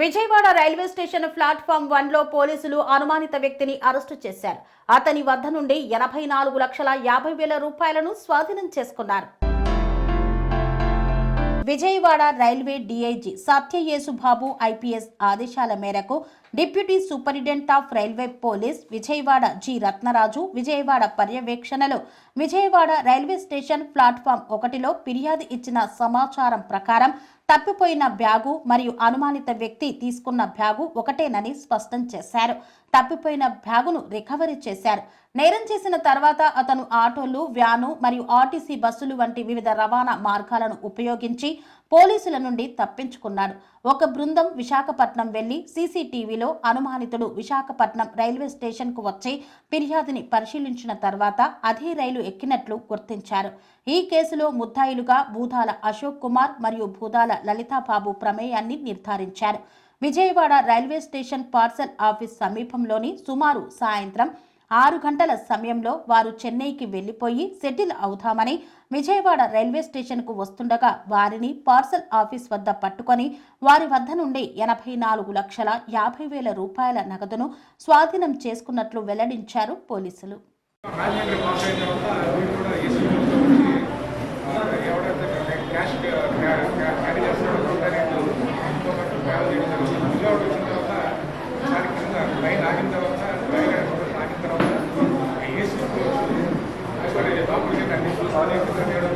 Vijayawada railway station platform వన్లో పోలీసులు అనుమానిత వ్యక్తిని అరెస్టు చేశారు. అతని వద్ద నుండి ఎనభై నాలుగు లక్షల యాభై వేల రూపాయలను స్వాధీనం చేసుకున్నారు. Vijayawada railway DIG Satyayesubabu IPS ఆదేశాల మేరకు deputy superintendent of railway police Vijayawada G Ratnaraju Vijayawada పర్యవేక్షణలో విజయవాడ రైల్వే స్టేషన్ ప్లాట్ఫామ్ ఒకటిలో ఫిర్యాదు ఇచ్చిన సమాచారం ప్రకారం తప్పిపోయిన బ్యాగు మరియు అనుమానిత వ్యక్తి తీసుకున్న బ్యాగు ఒకటేనని స్పష్టం చేశారు. తప్పిపోయిన బ్యాగును రికవరీ చేశారు. నేరం చేసిన తర్వాత అతను ఆటోలు వ్యాను మరియు ఆర్టీసీ బస్సులు వంటి వివిధ రవాణా మార్గాలను ఉపయోగించి పోలీసుల నుండి తప్పించుకున్నాడు. ఒక బృందం విశాఖపట్నం వెళ్ళి సీసీటీవీలో అనుమానితుడు విశాఖపట్నం రైల్వే స్టేషన్కు వచ్చి ఫిర్యాదుని పరిశీలించిన తర్వాత అదే రైలు ఎక్కినట్లు గుర్తించారు. ఈ కేసులో ముద్దాయిలుగా బూదాల అశోక్ కుమార్ మరియు బూదాల లలితాబాబు ప్రమేయాన్ని నిర్ధారించారు. Vijayawada railway station parcel office సమీపంలోని సుమారు సాయంత్రం ఆరు గంటల సమయంలో వారు చెన్నైకి వెళ్ళిపోయి సెటిల్ అవుతామని విజయవాడ రైల్వే స్టేషన్కు వస్తుండగా వారిని పార్సల్ ఆఫీస్ వద్ద పట్టుకొని వారి వద్ద నుండి ఎనభై నాలుగు లక్షల యాభై వేల రూపాయల నగదును స్వాధీనం చేసుకున్నట్లు వెల్లడించారు పోలీసులు. Gracias.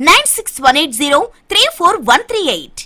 Nine six one eight zero three four one three eight